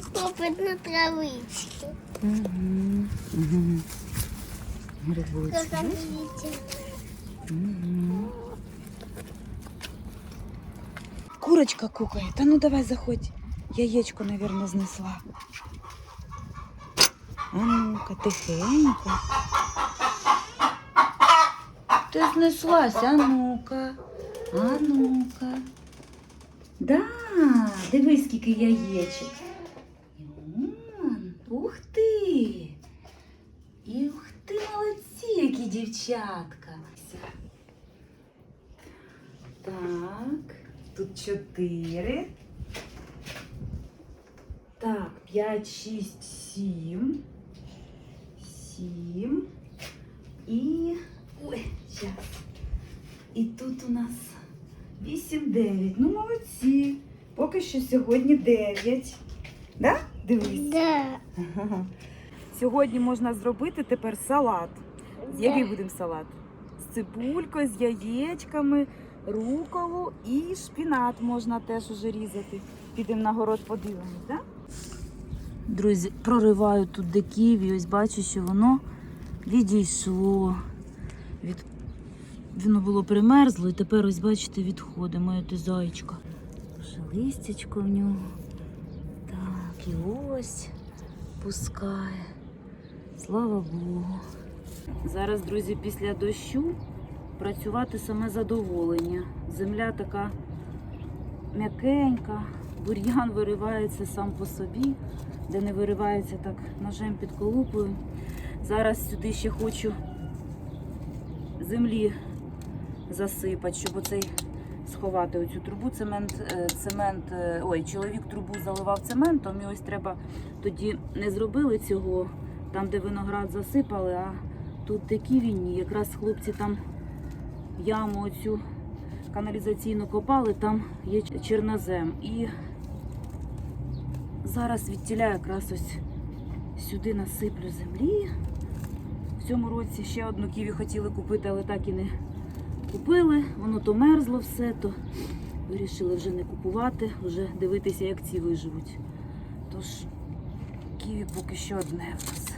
Они топят на травичке. Угу. Угу. Как Грибочки. они летят. Угу. Курочка кукає. Та ну давай заходь. Яєчко, мабуть, знесла. А ну-ка, тихенько. Ти знеслась, а ну-ка. А ну-ка. Да, дивись, скільки яєчок. Дівчатка. Так, тут чотири. Так, п'ять, шість, сім. Сім. І. Ой, час. І тут у нас вісім, дев'ять. Ну, молодці. Поки що сьогодні дев'ять. Да? Дивись. Да. Ага. Сьогодні можна зробити тепер салат. З який будемо салат? З цибулькою, з яєчками, руколу і шпінат можна теж уже різати. Підемо на город, подивимось, так? Друзі, прориваю тут де ківі, ось бачу, що воно відійшло. Від... Воно було примерзло і тепер ось бачите, відходить моя ти зайчка. Листячко в нього. Так, і ось пускає. Слава Богу. Зараз, друзі, після дощу працювати саме задоволення. Земля така м'якенька, бур'ян виривається сам по собі, де не виривається так ножем під колупою. Зараз сюди ще хочу землі засипати, щоб оцей сховати оцю трубу. Цемент, е, цемент, е, ой, чоловік трубу заливав цементом, і ось треба тоді не зробили цього, там, де виноград засипали, а тут такі війні. Якраз хлопці там яму оцю каналізаційну копали, там є чорнозем. І зараз відтіля якраз ось сюди насиплю землі. В цьому році ще одну ківі хотіли купити, але так і не купили. Воно то мерзло все, то вирішили вже не купувати, вже дивитися, як ці виживуть. Тож ківі поки що одне в нас.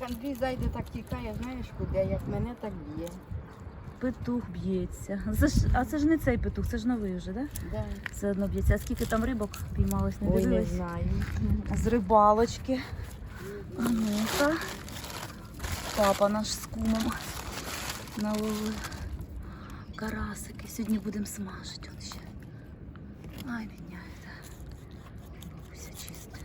Як Андрій зайде, так тікає, знаєш куди, як мене так б'є. Петух б'ється. Це ж, а це ж не цей петух, це ж новий вже, так? Да? Да. Все одно б'ється. А скільки там рибок піймалось, не Ой, не дивилась? знаю. З рибалочки. А ну-ка. Папа наш з кумом наловив карасики. Сьогодні будемо смажити. Он ще. Ай, міняється. Все чисте.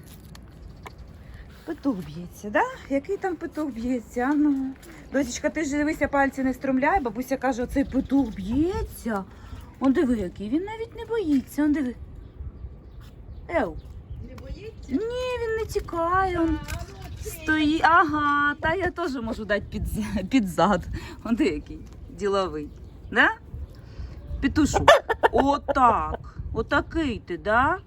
Петух б'ється, да? Який там петух б'ється? А ну. Досічка, ти ж дивися, пальці не стромляй. Бабуся каже, оцей петух б'ється. Он диви, який. Він навіть не боїться. Он диви. Ев. Не боїться? Ні, він не тікає. Он стоїть. Ага, та я теж можу дати під, під зад. Он ти який діловий. Да? Петушу. Отак. Отакий ти, да?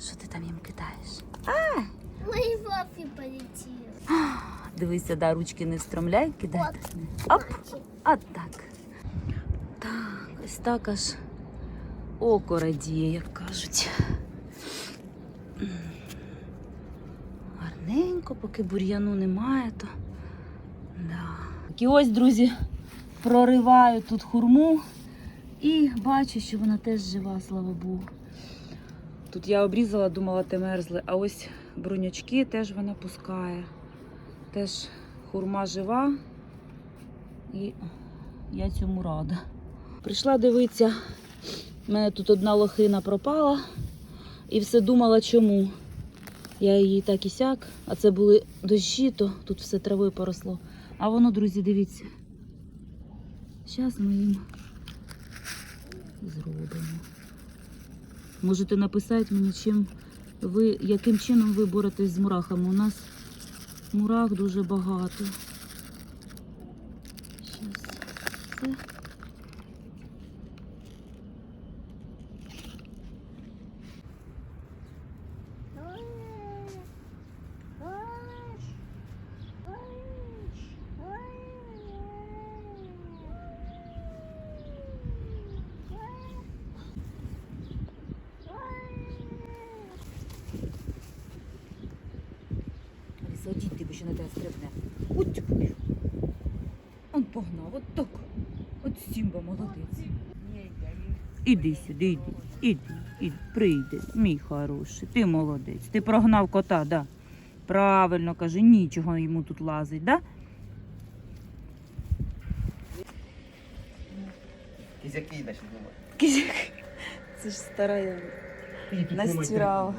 Що ти там їм кидаєш? Мои папе полетел. Дивися, да, ручки не встромляй, кидай. Оп. А так. Так, ось так аж око радіє, як кажуть. Гарненько, поки бур'яну немає, то. Да. І ось, друзі, прориваю тут хурму і бачу, що вона теж жива, слава Богу. Тут я обрізала, думала, те мерзли, а ось брунячки теж вона пускає. Теж хурма жива, і я цьому рада. Прийшла дивитися У мене тут одна лохина пропала і все думала, чому. Я її так і сяк, а це були дощі, то тут все травою поросло. А воно, друзі, дивіться. Зараз ми їм зробимо. Можете написати мені, чим ви, яким чином ви боретесь з мурахами. У нас мурах дуже багато. Щас. Це. Аліса, одіть ти, бо ще на тебе стрибне. От. Он погнав, от так. От Сімба молодець. Іди сюди, іди, іди, іди, прийди, мій хороший, ти молодець. Ти прогнав кота, да? Правильно каже, нічого йому тут лазить, да? Кізяки йдеш думати. Кізяк. Це ж стара я. Настирала.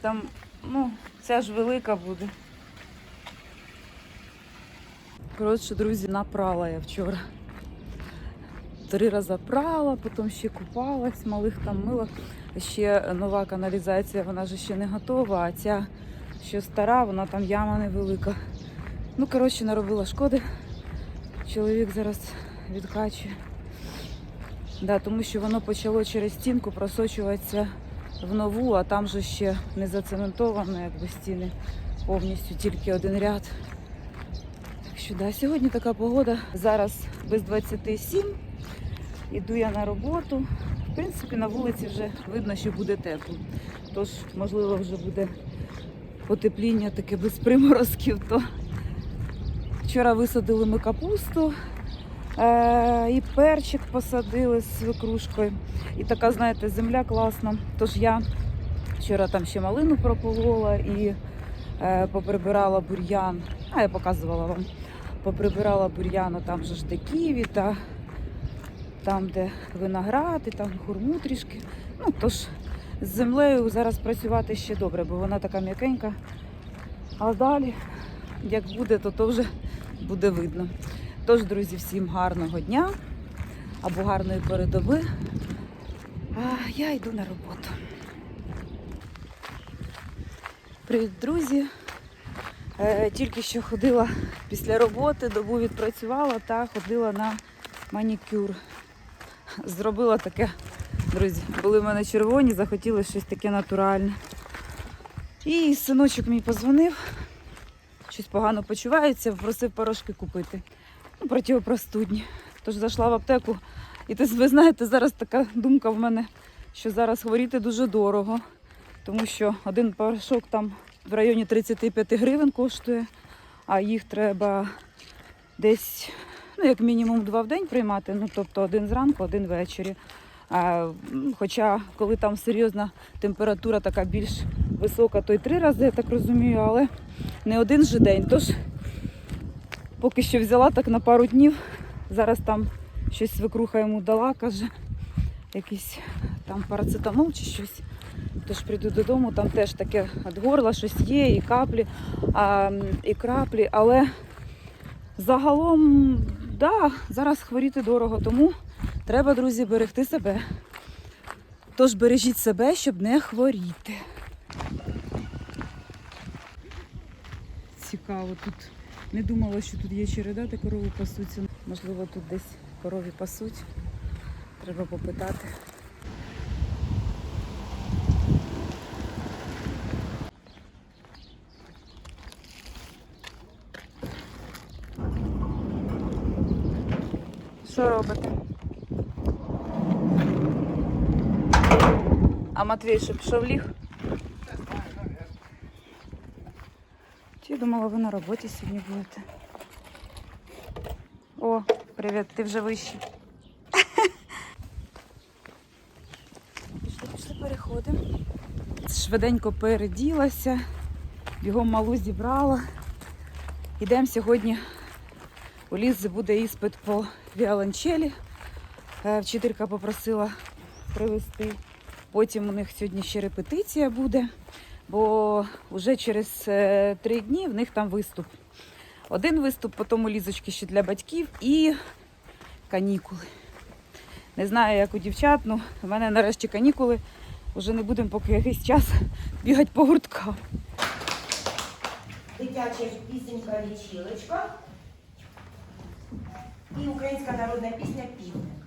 Там, ну, ця ж велика буде. Коротше, друзі, напрала я вчора. Три рази прала, потім ще купалась, малих там мила. Ще нова каналізація, вона ж ще не готова, а ця що стара, вона там яма невелика. Ну, коротше, наробила шкоди. Чоловік зараз відкачує. Да, тому що воно почало через стінку просочуватися в нову, а там же ще не зацементовано, якби стіни повністю тільки один ряд. Що да, сьогодні така погода. Зараз без 27. Іду я на роботу. В принципі, на вулиці вже видно, що буде тепло. Тож, можливо, вже буде потепління таке без приморозків. То вчора висадили ми капусту. Е, і перчик посадили з свекрушкою. І така, знаєте, земля класна. Тож я вчора там ще малину прополола і е, поприбирала бур'ян. А я показувала вам. Поприбирала бур'яну там же ж ківі та там, де виноград, і там хурму трішки. Ну, тож з землею зараз працювати ще добре, бо вона така м'якенька. А далі, як буде, то, то вже буде видно. Тож, друзі, всім гарного дня або гарної передоби. А я йду на роботу. Привіт, друзі! Е, тільки що ходила після роботи, добу відпрацювала та ходила на манікюр. Зробила таке, друзі, були в мене червоні, захотіли щось таке натуральне. І синочок мій позвонив, щось погано почувається, просив порошки купити ну, противопростудні. Тож зайшла в аптеку. І ти, ви знаєте, зараз така думка в мене, що зараз хворіти дуже дорого, тому що один порошок там в районі 35 гривень коштує, а їх треба десь, ну, як мінімум, два в день приймати, ну, тобто один зранку, один ввечері. А, хоча, коли там серйозна температура така більш висока, то й три рази, я так розумію, але не один же день. Тож поки що взяла так на пару днів. Зараз там щось свекруха йому дала, каже, якийсь там парацетамол чи щось. Тож прийду додому, там теж таке від горла щось є, і каплі, а, і краплі, але загалом, да, зараз хворіти дорого, тому треба, друзі, берегти себе. Тож бережіть себе, щоб не хворіти. Цікаво тут. Не думала, що тут є череда, де корови пасуться. Можливо, тут десь корові пасуть. Треба попитати. Що робите? А Матвій що пішов ліг? Я думала, ви на роботі сьогодні будете. О, привіт, ти вже вищий. Пішли, пішли, переходимо. Швиденько переділася, бігом малу зібрала. Йдемо сьогодні У Лізи буде іспит по віолончелі. Е, Вчителька попросила привезти. Потім у них сьогодні ще репетиція буде, бо вже через е, три дні в них там виступ. Один виступ, потім у Лізочки ще для батьків і канікули. Не знаю, як у дівчат, ну в мене нарешті канікули. Вже не будемо поки якийсь час бігати по гурткам. Дитяча пісенька лічилочка і українська народна пісня Півник.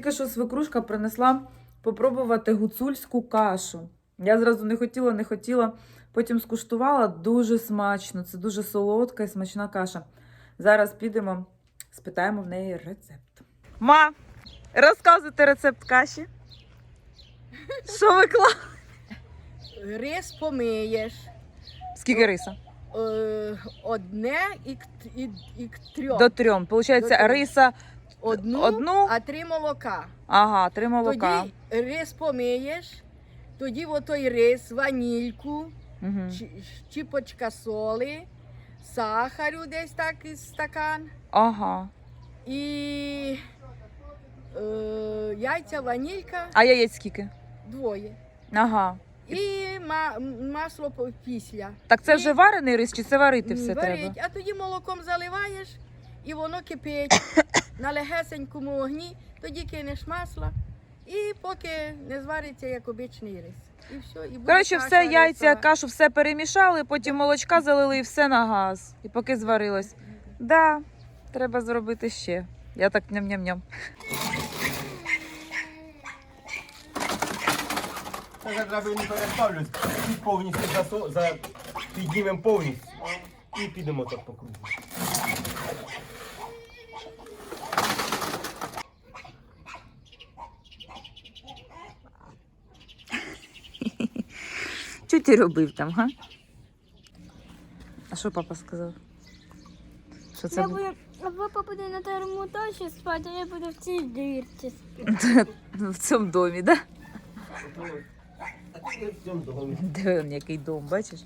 Тільки що свекрушка принесла попробувати гуцульську кашу. Я зразу не хотіла, не хотіла. Потім скуштувала дуже смачно. Це дуже солодка і смачна каша. Зараз підемо, спитаємо в неї рецепт. Ма, розказуйте рецепт каші. Що ви клали? Рис помиєш. Скільки риса? е, Одне і, к- і, і трьом. До трьом. Получається, До трьом. риса Одну, одну. а три молока. Ага, три молока. Тоді рис помиєш, тоді отой рис, ванільку, Угу. чи- чіпочка соли, сахарю десь так із стакан Ага. і е, яйця, ванілька А яєць скільки? двоє. Ага. І ма- масло по- після. Так це І- вже варений рис чи це варити все Варить, треба? а тоді молоком заливаєш і воно кипить на легесенькому огні, тоді кинеш масло і поки не звариться як обичний рис. І все, і буде Коротше, каша все, яйця, рисова. кашу, все перемішали, потім молочка залили і все на газ. І поки зварилось. Да, треба зробити ще. Я так ням-ням-ням. Це я зразу не переставлюсь. І повністю засо... за... піднімемо повністю. І підемо так по кругу. Що ти робив там, га? А що папа сказав? Що це Я було? буду, а папа буде на термоточі спати, а я буду в цій дирці. в цьому домі, да? Де він який дом, бачиш?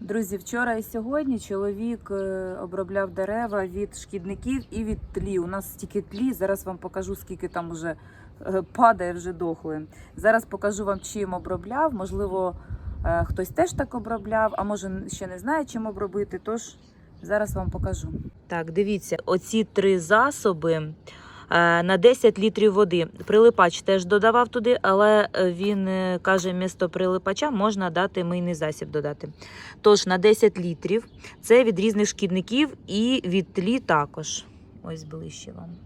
Друзі, вчора і сьогодні чоловік е, обробляв дерева від шкідників і від тлі. У нас стільки тлі. Зараз вам покажу, скільки там вже е, падає вже дохли. Зараз покажу вам, чим обробляв. Можливо, е, хтось теж так обробляв, а може ще не знає, чим обробити. Тож зараз вам покажу. Так, дивіться, оці три засоби е, на 10 літрів води. Прилипач теж додавав туди, але е, він е, каже, місто прилипача можна дати мийний засіб додати. Тож на 10 літрів це від різних шкідників і від тлі також. Ось ближче вам.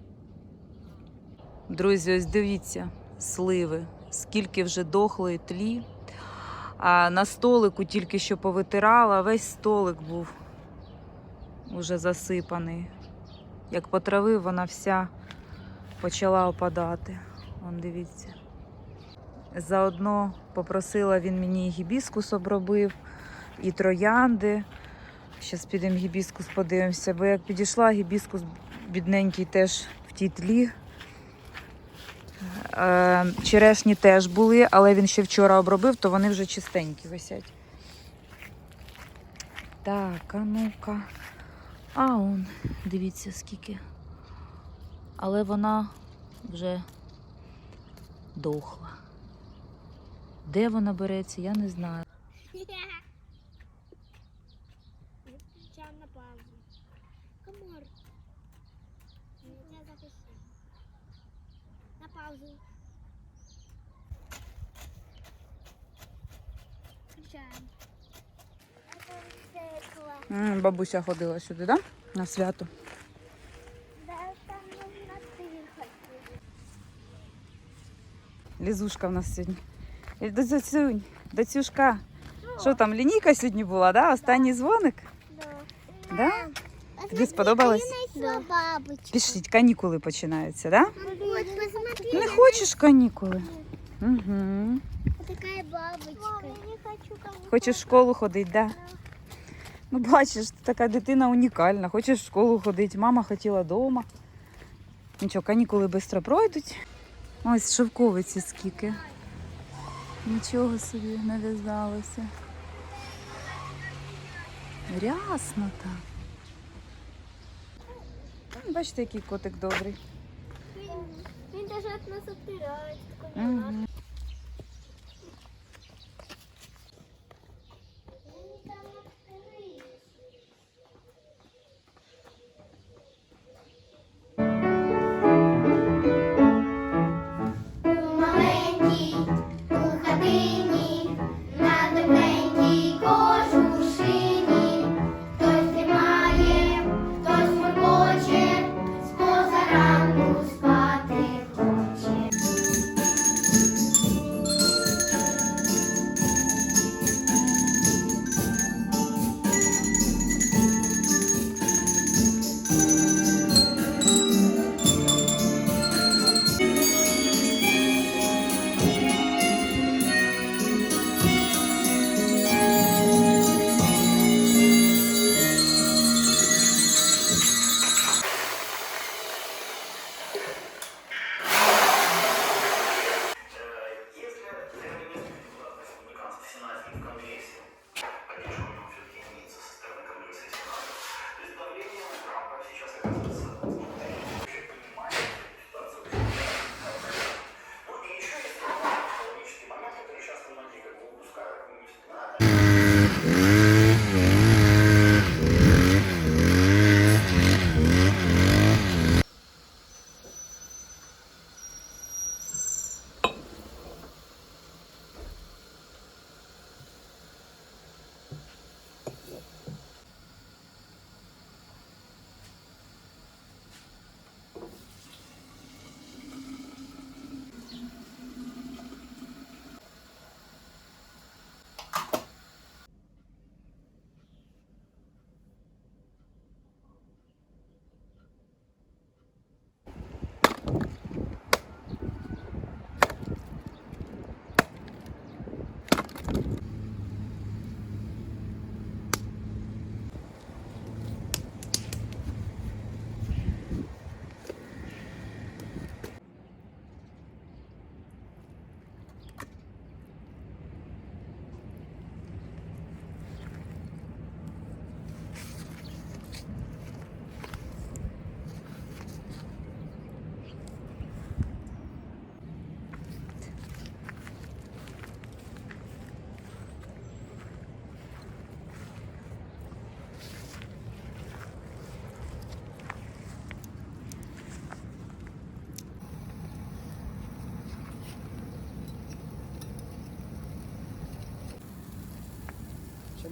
Друзі, ось дивіться, сливи, скільки вже дохлої тлі. А на столику тільки що повитирала, весь столик був уже засипаний. Як потравив, вона вся почала опадати. Вон дивіться. Заодно попросила він мені гібіскус обробив, і троянди. Зараз підемо гібіскус подивимося, бо як підійшла, гібіскус бідненький теж в тій тлі черешні теж були, але він ще вчора обробив, то вони вже чистенькі висять. Так, а ну-ка. А он, дивіться, скільки. Але вона вже дохла. Де вона береться, я не знаю. Бабуся ходила сюди, да? На свято. Лізушка в нас сьогодні. Доцюнь, доцюшка. Що там, лінійка сьогодні була, да? Останній дзвоник? Да. Да? Тобі сподобалось? Да. Пішліть, канікули починаються, да? Не хочеш канікули? Угу. Такая бабочка. Хочеш в школу ходити, да? Ну, бачиш, ти така дитина унікальна. Хочеш в школу ходити. Мама хотіла вдома. Нічого, канікули швидко пройдуть. Ось шовковиці скільки. Нічого собі не в'язалося. Рясно так. Бачите, який котик добрий. Він от нас отбирает. Угу.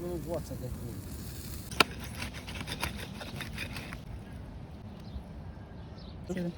Ще минут 20 як буде.